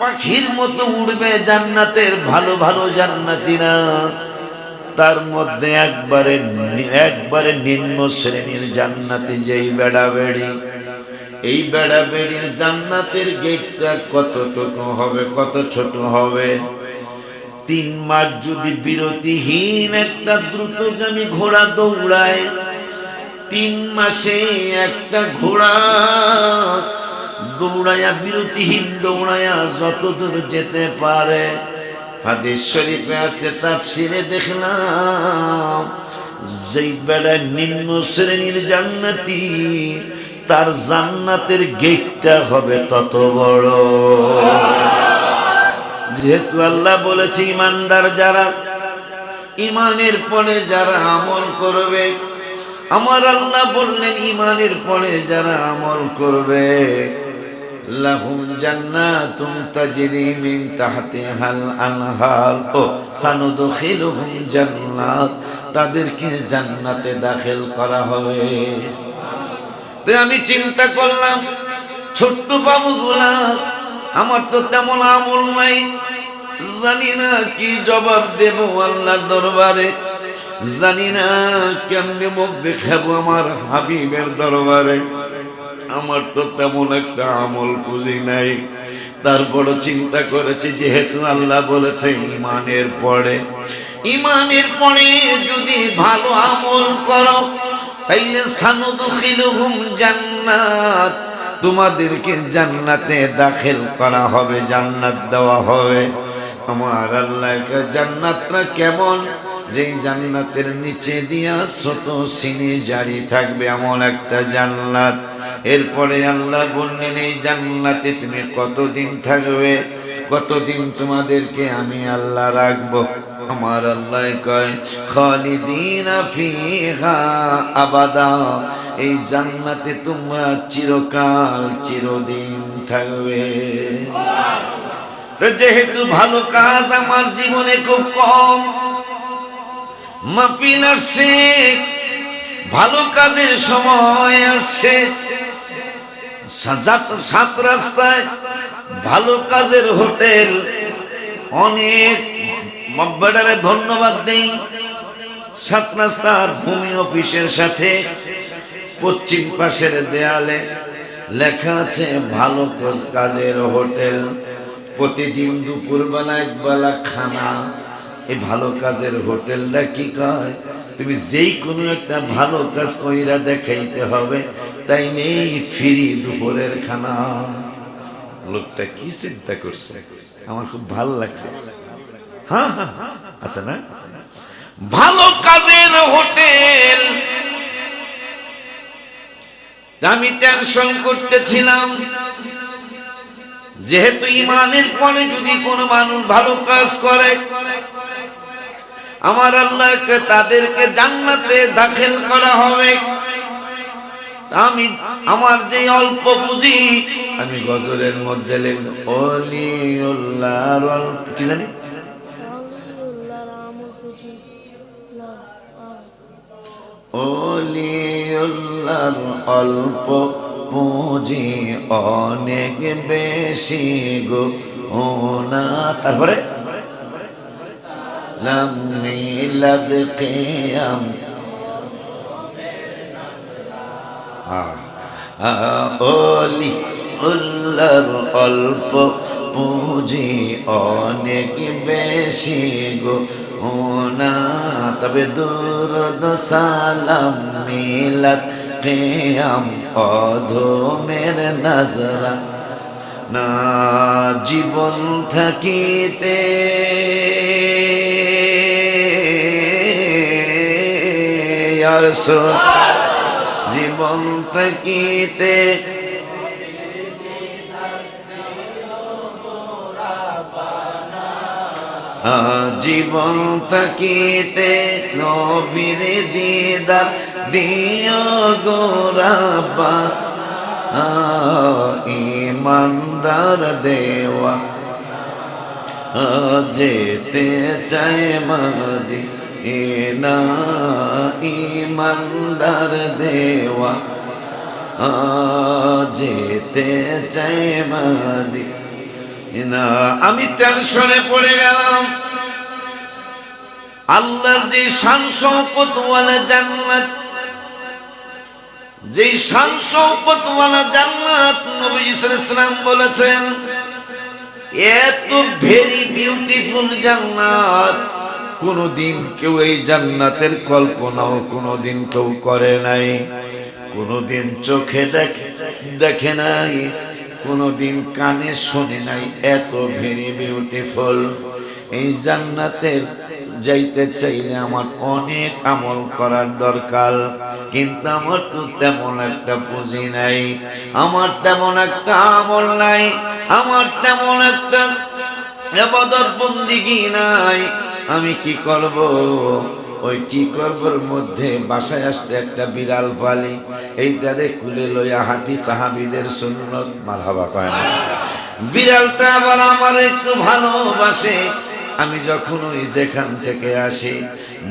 পাখির মতো উড়বে জান্নাতের ভালো ভালো জান্নাতিরা। তার মধ্যে একবারে একবারে নিম্ন শ্রেণির জান্নাতি যেই বেড়া বেড়ি এই বেড়া বেড়ির জান্নাতের গেটটা কত কতটুকু হবে, কত ছোট হবে? তিন মাস যদি বিরতিহীন একটা দ্রুতগামী ঘোড়া দৌড়ায়, তিন মাসে একটা ঘোড়া দৌড়াইয়া বিরতিহীন দৌড়াইয়া যত দূর যেতে পারে। হাদিস শরীফে আছে, তাফসিরে দেখলাম, যেই বেড়ায় নিম্ন শ্রেণির জান্নাতি, তার জান্নাতের গেটটা হবে তত বড়। যেহেতু আল্লাহ বলেছে, ইমানদার যারা, ইমানের পরে যারা আমল করবে, আমার আল্লাহ বললেন, ইমানের পরে যারা আমল করবে। লাহুম জান্নাতুম তাজরি মিন তাহতিহাল আনহার। ও সানুদখিলুহুম জান্নাত, তাদেরকে জান্নাতে দাখিল করা হবে। তো আমি চিন্তা করলাম, ছোট্ট বাবুগুলা, আমার তো তেমন আমল নাই। জানি না কি জবাব দেব আল্লাহর দরবারে। জানি না কেমনে মুখ দেখাবো আমার হাবিবের দরবারে। আমার তো তেমন একটা আমল পুঁজি নাই। তারপর চিন্তা করেছি, যেহেতু আল্লাহ বলেছে ইমানের পরে। ইমানের পরে যদি ভালো আমল করো, তাইলে সানুদুখিলুহুম জান্নাত। তোমাদেরকে জান্নাতে দাখিল করা হবে, জান্নাত দেওয়া হবে। আমার আল্লাহকে জান্নাতটা কেমন? যেই জান্নাতের নিচে দিয়া ছোট সিনি জারি থাকবে এমন একটা জান্নাত। এরপরে আল্লাহ বললেন, এই জান্নাতে তুমি কতদিন থাকবে? কতদিন তোমাদেরকে আমি আল্লাহ রাখব? আমার আল্লাহ কয়, খালিদিন ফিহা আবাদা। এই জান্নাতে তোমরা চিরকাল চিরদিন থাকবে। তো যেহেতু ভালো কাজ আমার জীবনে খুব কম মাফিন আসছে, ভালো কাজের সময় আসছে সাত সাত রাস্তায় ভালো কাজের হোটেল। অনেক ধন্যবাদ দেই। সাত রাস্তার ভূমি অফিসের সাথে পশ্চিম পাশের দেয়ালে লেখা আছে, ভালো কাজের হোটেল। প্রতিদিন দুপুরবেলা একবেলা খানা। এই ভালো কাজের হোটেলটা কি কয়? তুমি যেই কোনো একটা ভালো কাজ কইরা দেখাইতে হবে, তাই নেই ফিরি দুপুরের খানা। লোকটা কি চিন্তা করছে? আমার খুব ভালো লাগছে। হ্যাঁ হ্যাঁ আছে না? ভালো কাজের হোটেল। আমি টেনশন করতেছিলাম। যেহেতু ইমানের পরে যদি কোনো মানুষ ভালো কাজ করে আমার আল্লাহকে তাদেরকে জান্নাতে দাখিল করা হবে। আমি আমার যে অল্প পুঁজি আমি গজলের মধ্যে কি জানি? অলিউল্লাহর অল্প পুঁজি অনেক বেশি গো। ও না তারপরে? মিলাদ কিয়াম অলি উল্লার অল্প পুঁজি অনেক বেশি গো না তবে দুরদ সালাম মিলাদ কিয়াম অধমের নজরা না জীবন থাকিতে জীবন থাকিতে জীবন থাকিতে নবীর দিদার দিও গোরাবা ইমানদার দেওয়া। যেতে চায় মাদি এনা ইমানদার দেওয়া যেতে চায় মাদি। না আমি টেনশনে পড়ে গেলাম। আল্লাহর যে শান শৌকতওয়ালা জান্নাত, যে শান শৌকতওয়ালা জান্নাত নবী ইসলাম বলেছেন, এত ভেরি বিউটিফুল জান্নাত। কোনদিন কেউ এই জান্নাতের কল্পনাও কোনদিন কেউ করে নাই। কোনদিন চোখে দেখে দেখে নাই। কোনদিন কানে শোনে নাই। এত ভেরি বিউটিফুল এই জান্নাতের যাইতে চাইলে আমার অনেক আমল করার দরকার। কিন্তু আমার তো তেমন একটা পুঁজি নাই। আমার তেমন একটা আমল নাই। আমার তেমন একটা নাই। আমি কি করব? ওই কি করবর মধ্যে বাসায় আসতে একটা বিড়াল পালি। এইটারে কুলে লইয়া হাঁটি সাহাবিদের সুন্নত। মারহাবা কয় না। বিড়ালটা আবার আমার একটু ভালোবাসে। আমি যখন ওই যেখান থেকে আসি,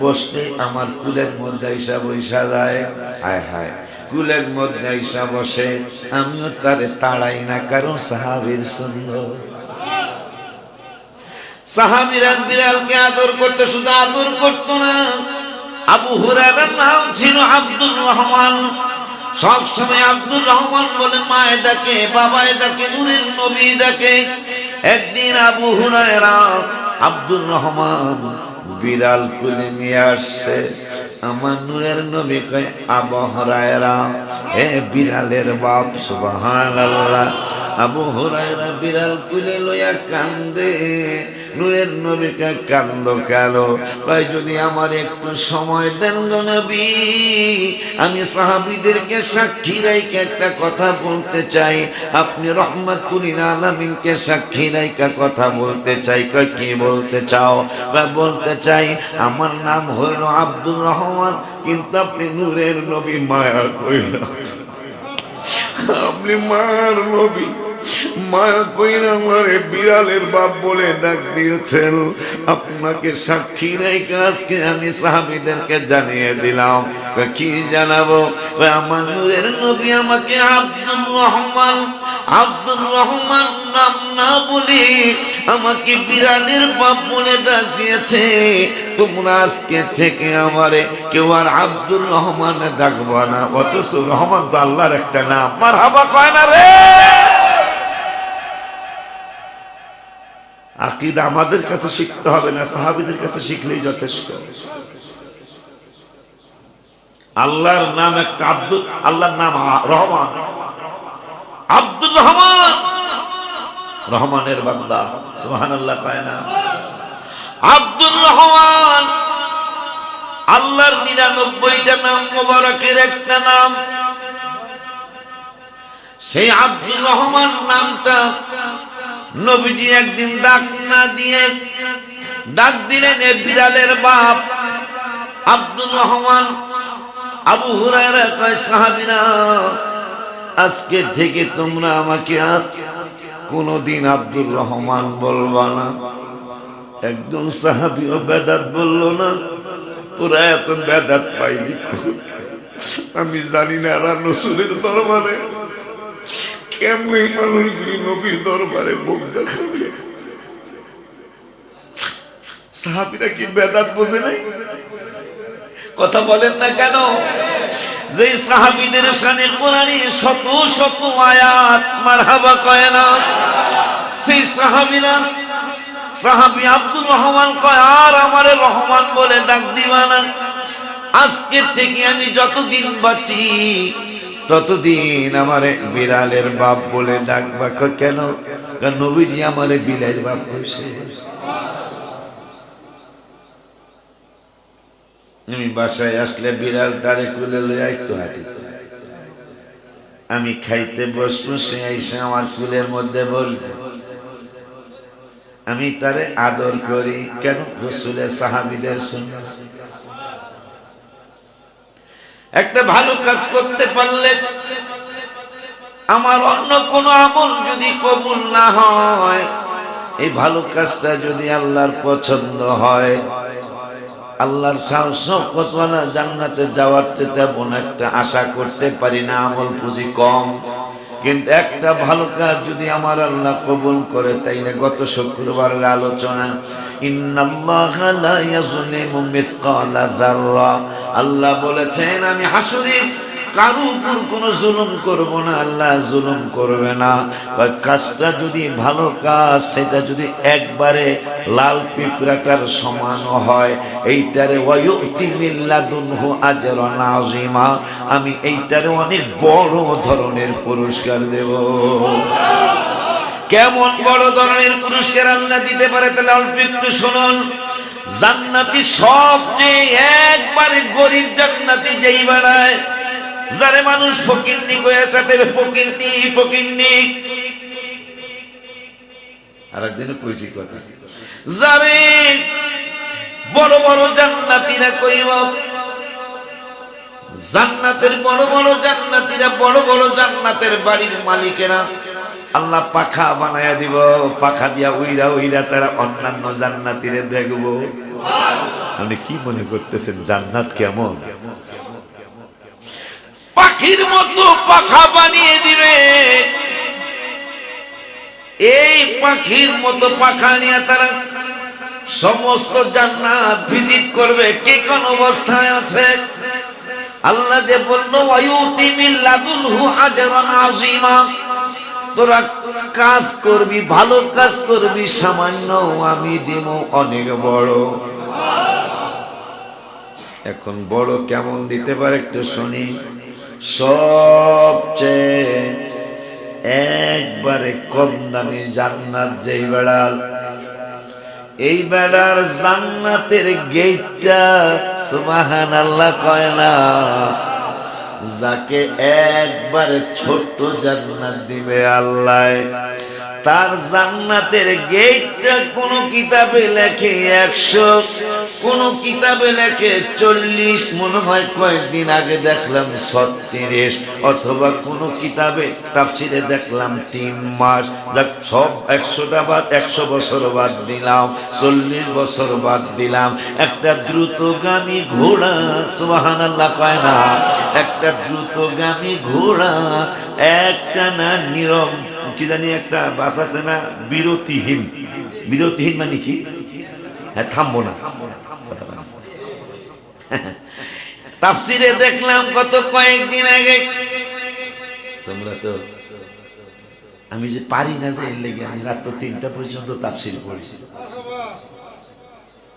বসতে আমার কুলের মধ্যে আইসা বৈশা যায়। হায় হায়, কুলের মধ্যে আইসা বসে। আমিও তারে তাড়াই না, কারণ সাহাবির সুন্দর সাহাবিরা বিড়ালকে আদর করতে, শুধু আদর করতো না। আবু হুরায়রার নাম ছিল আব্দুর রহমান। সব সময় আব্দুর রহমান বলে, মায়ে ডাকে বাবায় ডাকে, নূরের নবী ডাকে। একদিন আবু হুরায়রা আব্দুর রহমান বিড়াল কুলে নিয়ে আসছে। আমার নূরের নবী কয় আবহরায়রা হে বিড়ালের বাপ, সুবহানাল্লাহ। আবু হুরায়রা বিড়াল কুলে লইয়া কান্দে। নূরের নবীকে কান্দ কালো কয়, যদি আমার একটু সময় দেন গো নবী, আমি সাহাবীদেরকে সাক্ষী রাইকে একটা কথা বলতে চাই। আপনি রহমাতুলিন আলামিনকে সাক্ষী রাইকা কথা বলতে চাই। কয়, কি বলতে চাও? বা বলতে চাই আমার নাম হইল আব্দুর রহমান, কিন্তু আপনি নূরের নবী, মায়া কইল আপনি মার নবী। মায়া কইরা আমারে বিড়ালের বাপ ডাক দিয়েছেন। আপনাকে সাক্ষী আজকে আমি সাহাবিদেরকে জানিয়ে দিলাম। কি জানাব? আমার নবী আমাকে আব্দুল রহমান আব্দুল রহমান নাম না বলে আমাকে বিড়ালের বাপ বলে ডাক দিয়েছে। তোমরা আজকে থেকে আমারে কেউ আর আব্দুর রহমান ডাকবো না। অথচ রহমান তো আল্লাহর একটা নাম। মার হাবা কয় না রে? আকিদা আমাদের কাছে শিখতে হবে না, সাহাবিদের কাছে শিখলেই যথেষ্ট। আল্লাহর নাম একটা আব্দুল, আল্লাহর নাম রহমান। আব্দুল রহমান! রহমানের বান্দা সুহান আল্লাহ পায় না। আব্দুল রহমান! আল্লাহর নিরানব্বইটা নাম, মোবারকের একটা নাম। সেই আব্দুল রহমান নামটা নবীজি একদিন ডাক না দিয়ে ডাক দিলেন, এ বিড়ালের বাপ আব্দুল রহমান, আবু হুরায়রা কয়, সাহাবীরা, আজকে থেকে তোমরা আমাকে আর কোনদিন আব্দুল রহমান বলবা না। একজন সাহাবিও বেদাত বলল, না, তোরা এত বেদাত পাইলি আমি জানি না, এরা নসুলের দরবারে। কেমনি মানুষগুলি নবীর দরবারে মুখ দেখাবে সাহাবিরা কি বেদাত বোঝে নাই? কথা বলেন না কেন? যে সাহাবিদের সানে কোরআনে শত শত আয়াত, মারহাবা কয় না? সেই সাহাবিরা, সাহাবি আব্দুর রহমান কয়, আর আমারে রহমান বলে ডাক দিবা না। আজকে থেকে আমি যতদিন বাঁচি ততদিন আমারে বিড়ালের বাপ বলে ডাকবা কেন? নবীজি আমারে বিড়ালের বাপ কইছে। আমি বাসায় আসলে বিড়াল ডারে কুলে লইয়া একটু হাঁটি। আমি খাইতে বসবো, সে আইসে আমার কুলের মধ্যে বসবে। আমি তারে আদর করি। কেন? রসুলের সাহাবিদের শুনে একটা ভালো কাজ করতে পারলে আমার অন্য কোনো আমল যদি কবুল না হয়, এই ভালো কাজটা যদি আল্লাহর পছন্দ হয়, আল্লাহর সাহসকতওয়ালা জান্নাতে যাওয়ার তেমন একটা আশা করতে পারি না, আমল পুঁজি কম। কিন্তু একটা ভালো কাজ যদি আমার আল্লাহ কবুল করে, তাই না? গত শুক্রবারের আলোচনা আল্লাহ বলেছেন, আমি হাসুরে। কারও উপর কোনো জুলুম করব না, আল্লাহ জুলুম করবে না। ওই কাজটা যদি ভালো কাজ, সেটা যদি একবারে লাল পিঁপড়াটার সমান হয়, এইটারে আযীমা। আমি এইটারে অনেক বড় ধরনের পুরস্কার দেব। কেমন বড় ধরনের পুরস্কার আল্লাহ দিতে পারে তাহলে অল্প একটু শুনুন। জান্নাতি সবচেয়ে একবারে গরিব জান্নাতি যেই বেড়ায় যারে মানুষ ফকিরনি কয়ে সাথে ফকিরনি ফকিরনি। আর একদিন কইছি কথা। যারে বড় বড় জান্নাতিরা কইব, জান্নাতের বড় বড় জান্নাতিরা, বড় বড় জান্নাতের বাড়ির মালিকেরা আল্লাহ পাখা বানায়া দিব, পাখা দিয়া উইরা উইরা তারা অন্যান্য জান্নাতিরে দেখব। আপনি কি মনে করতেছেন, জান্নাত কেমন? পাখির মতো পাখা বানিয়ে দিবে। এই পাখির মতো পাখা নিয়ে তারা সমস্ত জান্নাত ভিজিট করবে। কে কোন অবস্থায় আছে? আল্লাহ যে বলল তোরা কাজ করবি, ভালো কাজ করবি, সামান্য আমি দিব অনেক বড়। এখন বড় কেমন দিতে পারে একটু শুনি। সবচেয়ে একবারে কম দামি জান্নাত যেই বেড়াল। এই বেড়ার জান্নাতের গেটটা সুমাহান আল্লাহ কয় না, যাকে একবারে ছোট্ট জান্নাত দিবে আল্লাহ। তার জান্নাতের গেটটা কোন কিতাবে লেখে একশো, কোন কিতাবে লেখে চল্লিশ, মনে হয় কয়েকদিন আগে দেখলাম ছত্রিশ, অথবা কোন কিতাবে তাফসিরে দেখলাম তিন মাস। যাক, সব একশোটা বাদ, একশো বছর বাদ দিলাম, চল্লিশ বছর বাদ দিলাম। একটা দ্রুতগামী ঘোড়া সুবাহান আল্লাহ কয় না? একটা দ্রুতগামী ঘোড়া, একটা না নিরম কি জানি একটা বাস আছে না? বিরতিহীন। বিরতিহীন মানে কি? হ্যাঁ থামবো না। তাফসিরে দেখলাম কত কয়েকদিন আগে। তোমরা তো আমি যে পারি না যে এর লেগে আমি রাত তিনটা পর্যন্ত তাফসির পড়ছি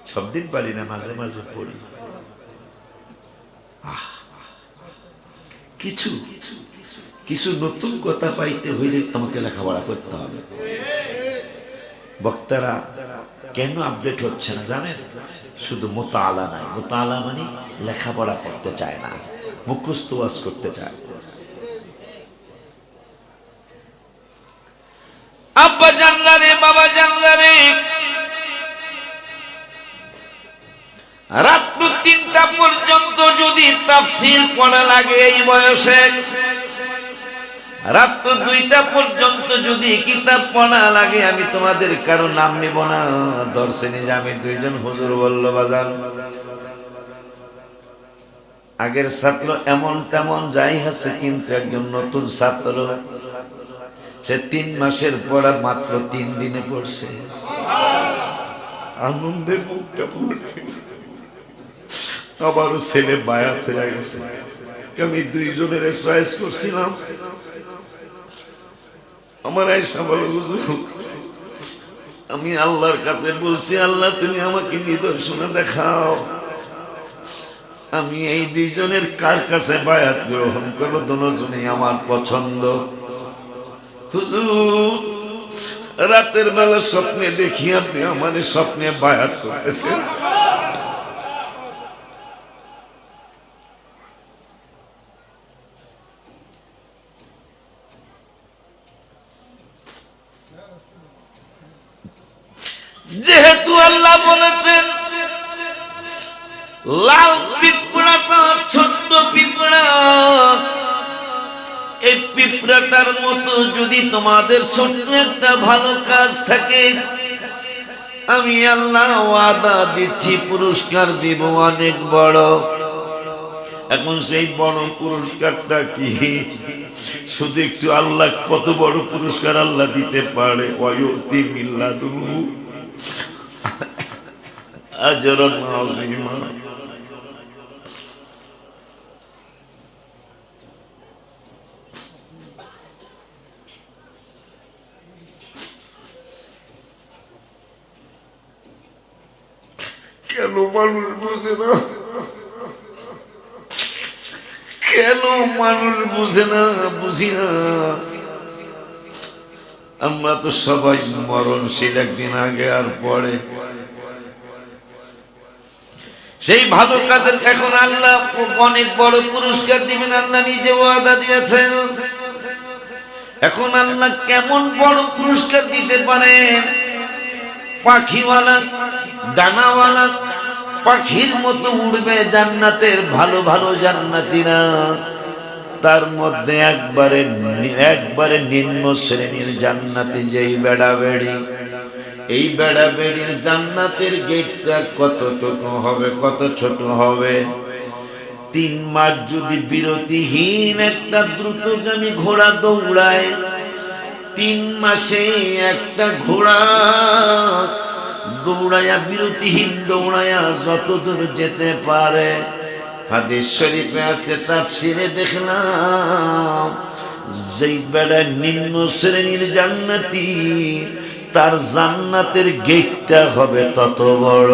সব দিন পারি না মাঝে মাঝে পড়ি। আহ, কিছু কিছু নতুন কথা পাইতে হইলে তোমাকে লেখাপড়া করতে হবে। বক্তারা কেন আপডেট হচ্ছে না জানেন? শুধু মোতালা নাই। মোতালা মানে লেখাপড়া করতে চায় না, মুখস্থ ওয়াজ করতে চায়। আব্বা জানলা রে, বাবা জানলা রে। রাত্র তিনটা পর্যন্ত যদি তাফসির পড়া লাগে এই বয়সে। রাত্র দুইটা পর্যন্ত যদি কিতাব পড়া লাগে, আমি তোমাদের কারও নাম নিব না। দর্শনী যে আমি দুইজন হুজুর বলল, বাজান, আগের ছাত্র এমন তেমন যাই আছে, কিন্তু একজন নতুন ছাত্র, সে তিন মাসের পড়া মাত্র তিন দিনে পড়ছে। আনন্দে মুখটা আবারও ছেলে বায়াত হয়ে গেছে। আমি দুইজনের চয়েস করছিলাম। আমার আয়সা বলো আমি আল্লাহর কাছে বলছি, আল্লাহ, তুমি আমাকে নিদর্শনে দেখাও। আমি এই দুইজনের কার কাছে বায়াত গ্রহণ করব? দুজনেই আমার পছন্দ। রাতের বেলা স্বপ্নে দেখি আপনি আমার স্বপ্নে বায়াত করতেছেন। যেহেতু আল্লাহ বলেছেন, লাল পিঁপড়াটা ছোট্ট পিঁপড়া। এই পিঁপড়াটার মতো যদি তোমাদের ছোট্ট একটা ভালো কাজ থাকে, আমি আল্লাহ ওয়াদা দিচ্ছি, পুরস্কার দিব অনেক বড়। এখন সেই বড় পুরস্কারটা কি? শুধু একটু আল্লাহ কত বড় পুরস্কার আল্লাহ দিতে পারে? অয়তি মিল্লাদুহু। আজরান আযীমা কেন মানুষ বুঝে না কেন মানুষ বুঝে না বুঝি না আমরা তো সবাই মরণশীল একদিন আগে আর পরে। সেই ভালো কাজের এখন আল্লাহ অনেক বড় পুরস্কার দিবেন, আল্লাহ নিজে ওয়াদা দিয়েছেন। এখন আল্লাহ কেমন বড় পুরস্কার দিতে পারেন পাখিওয়ালা ডানাওয়ালা পাখির মতো উড়বে জান্নাতের ভালো ভালো জান্নাতিরা। তার মধ্যে একবারে একবারে নিম্ন শ্রেণির জান্নাতি যেই বেড়া বেড়ি এই বেড়া বেড়ির জান্নাতের গেটটা কতটুকু হবে, কত ছোট হবে? তিন মাস যদি বিরতিহীন একটা দ্রুতগামী ঘোড়া দৌড়ায়, তিন মাসে একটা ঘোড়া দৌড়ায়া, বিরতিহীন দৌড়ায়া যতদূর যেতে পারে হাদিস শরীফে আছে, তাফসিরে দেখলাম, যেই বেড়া নিম্ন শ্রেণির জান্নাতি, তার জান্নাতের গেটটা হবে তত বড়।